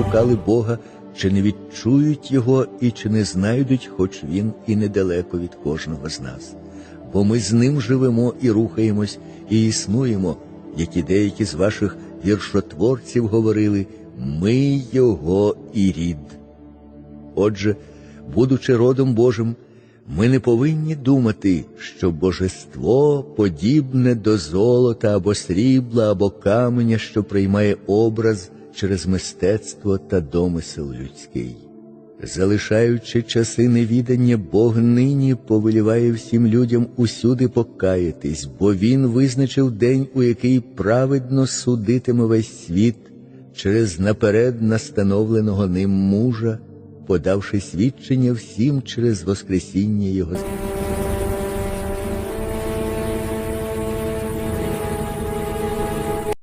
шукали Бога, чи не відчують Його і чи не знайдуть, хоч Він і недалеко від кожного з нас. Бо ми з ним живемо і рухаємось, і існуємо, як і деякі з ваших віршотворців говорили, ми Його і рід. Отже, будучи родом Божим, ми не повинні думати, що божество подібне до золота або срібла, або каменя, що приймає образ через мистецтво та домисел людський. Залишаючи часи невідання, Бог нині повеліває всім людям усюди покаятись, бо Він визначив день, у який праведно судитиме весь світ через наперед настановленого ним мужа, подавши свідчення всім через Воскресіння Його.